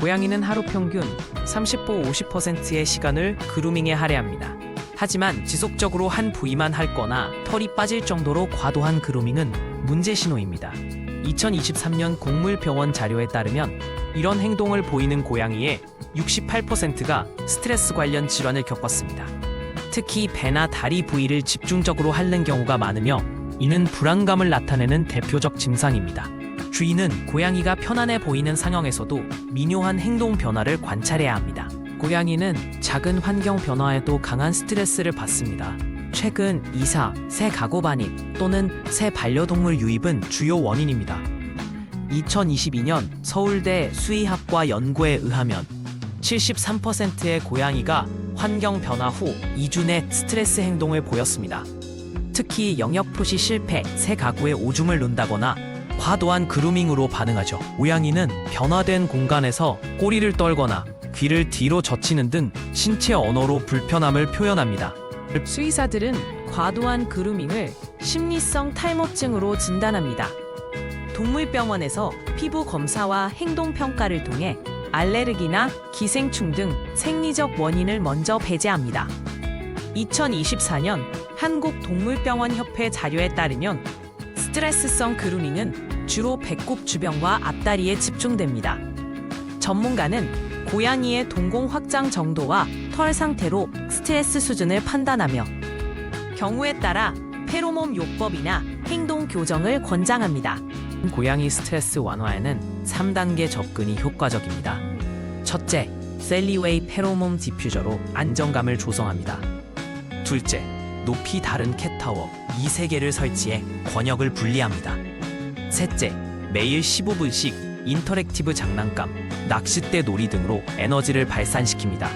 고양이는 하루 평균 30보 50%의 시간을 그루밍에 할애합니다. 하지만 지속적으로 한 부위만 핥거나 털이 빠질 정도로 과도한 그루밍은 문제 신호입니다. 2023년 공물병원 자료에 따르면 이런 행동을 보이는 고양이의 68%가 스트레스 관련 질환을 겪었습니다. 특히 배나 다리 부위를 집중적으로 핥는 경우가 많으며 이는 불안감을 나타내는 대표적 증상입니다. 주인은 고양이가 편안해 보이는 상황에서도 미묘한 행동 변화를 관찰해야 합니다. 고양이는 작은 환경 변화에도 강한 스트레스를 받습니다. 최근 이사, 새 가구 반입 또는 새 반려동물 유입은 주요 원인입니다. 2022년 서울대 수의학과 연구에 의하면 73%의 고양이가 환경 변화 후 2주 내 스트레스 행동을 보였습니다. 특히 영역 표시 실패, 새 가구에 오줌을 눈다거나 과도한 그루밍으로 반응하죠. 고양이는 변화된 공간에서 꼬리를 떨거나 귀를 뒤로 젖히는 등 신체 언어로 불편함을 표현합니다. 수의사들은 과도한 그루밍을 심리성 탈모증으로 진단합니다. 동물병원에서 피부 검사와 행동 평가를 통해 알레르기나 기생충 등 생리적 원인을 먼저 배제합니다. 2024년 한국동물병원 협회 자료에 따르면 스트레스성 그루밍은 주로 배꼽 주변과 앞다리에 집중됩니다. 전문가는 고양이의 동공 확장 정도와 털 상태로 스트레스 수준을 판단하며 경우에 따라 페로몬 요법이나 행동 교정을 권장합니다. 고양이 스트레스 완화에는 3단계 접근이 효과적입니다. 첫째, 셀리웨이 페로몬 디퓨저로 안정감을 조성합니다. 둘째, 높이 다른 캣타워 2세개를 설치해 권역을 분리합니다. 셋째, 매일 15분씩 인터랙티브 장난감, 낚싯대 놀이 등으로 에너지를 발산시킵니다.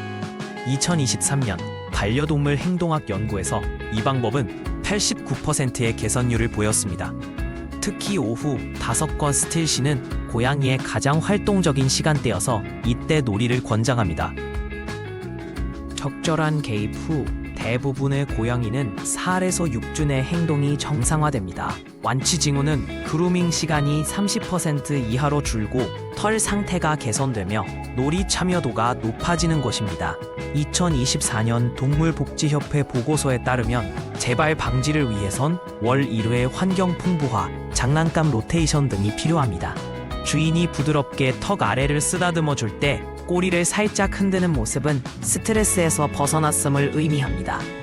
2023년 반려동물 행동학 연구에서 이 방법은 89%의 개선율을 보였습니다. 특히 오후 5건 스틸 시는 고양이의 가장 활동적인 시간대여서 이때 놀이를 권장합니다. 적절한 개입 후 대부분의 고양이는 4에서 6주 내 행동이 정상화됩니다. 완치 징후는 그루밍 시간이 30% 이하로 줄고 털 상태가 개선되며 놀이 참여도가 높아지는 것입니다. 2024년 동물복지협회 보고서에 따르면 재발 방지를 위해선 월 1회 환경 풍부화, 장난감 로테이션 등이 필요합니다. 주인이 부드럽게 턱 아래를 쓰다듬어 줄 때 꼬리를 살짝 흔드는 모습은 스트레스에서 벗어났음을 의미합니다.